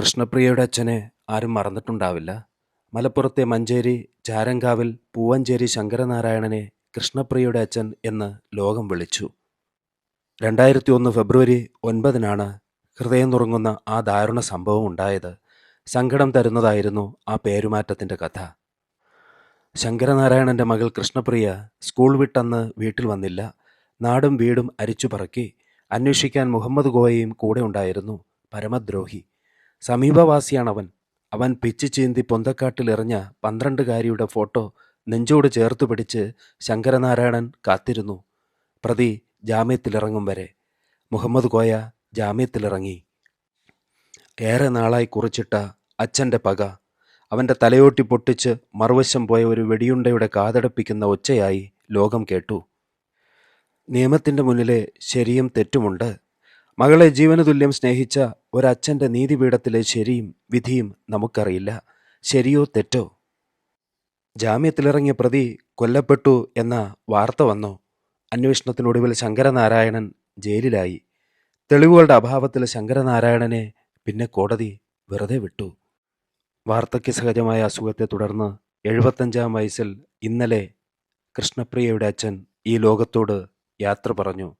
കൃഷ്ണപ്രിയയുടെ അച്ഛനെ ആരും മറന്നിട്ടുണ്ടാവില്ല. മലപ്പുറത്തെ മഞ്ചേരി ചാരങ്കാവിൽ പൂവഞ്ചേരി ശങ്കരനാരായണനെ കൃഷ്ണപ്രിയയുടെ അച്ഛൻ എന്ന് ലോകം വിളിച്ചു. രണ്ടായിരത്തി ഒന്ന് ഫെബ്രുവരി ഒൻപതിനാണ് ഹൃദയം തുറങ്ങുന്ന ആ ദാരുണ സംഭവം ഉണ്ടായത്. സങ്കടം തരുന്നതായിരുന്നു ആ പേരുമാറ്റത്തിന്റെ കഥ. ശങ്കരനാരായണന്റെ മകൾ കൃഷ്ണപ്രിയ സ്കൂൾ വിട്ടന്ന് വീട്ടിൽ വന്നില്ല. നാടും വീടും അരിച്ചു പറക്കി അന്വേഷിക്കാൻ മുഹമ്മദ് ഗോയയും കൂടെ ഉണ്ടായിരുന്നു പരമദ്രോഹി. സമീപവാസിയാണവൻ. അവൻ പിച്ചു ചീന്തി പൊന്തക്കാട്ടിലെറിഞ്ഞ പന്ത്രണ്ടുകാരിയുടെ ഫോട്ടോ നെഞ്ചോട് ചേർത്ത് പിടിച്ച് ശങ്കരനാരായണൻ കാത്തിരുന്നു. പ്രതി ജാമ്യത്തിലിറങ്ങും വരെ. മുഹമ്മദ് കോയ ജാമ്യത്തിലിറങ്ങി. ഏറെ നാളായി കുറിച്ചിട്ട അച്ഛന്റെ പക. അവന്റെ തലയോട്ടി പൊട്ടിച്ച് മറുവശം പോയ ഒരു വെടിയുണ്ടയുടെ കാതടപ്പിക്കുന്ന ഒച്ചയായി ലോകം കേട്ടു. നിയമത്തിന്റെ മുന്നിലെ ശരിയും തെറ്റുമുണ്ട്. മകളെ ജീവനതുല്യം സ്നേഹിച്ച ഒരച്ഛന്റെ നീതിപീഠത്തിലെ ശരിയും വിധിയും നമുക്കറിയില്ല. ശരിയോ തെറ്റോ? ജാമ്യത്തിലിറങ്ങിയ പ്രതി കൊല്ലപ്പെട്ടു എന്ന വാർത്ത വന്നു. അന്വേഷണത്തിനൊടുവിൽ ശങ്കരനാരായണൻ ജയിലിലായി. തെളിവുകളുടെ അഭാവത്തിൽ ശങ്കരനാരായണനെ പിന്നെ കോടതി വെറുതെ വിട്ടു. വാർത്തയ്ക്ക് സഹജമായ അസുഖത്തെ തുടർന്ന് എഴുപത്തഞ്ചാം വയസ്സിൽ ഇന്നലെ കൃഷ്ണപ്രിയയുടെ അച്ഛൻ ഈ ലോകത്തോട് യാത്ര പറഞ്ഞു.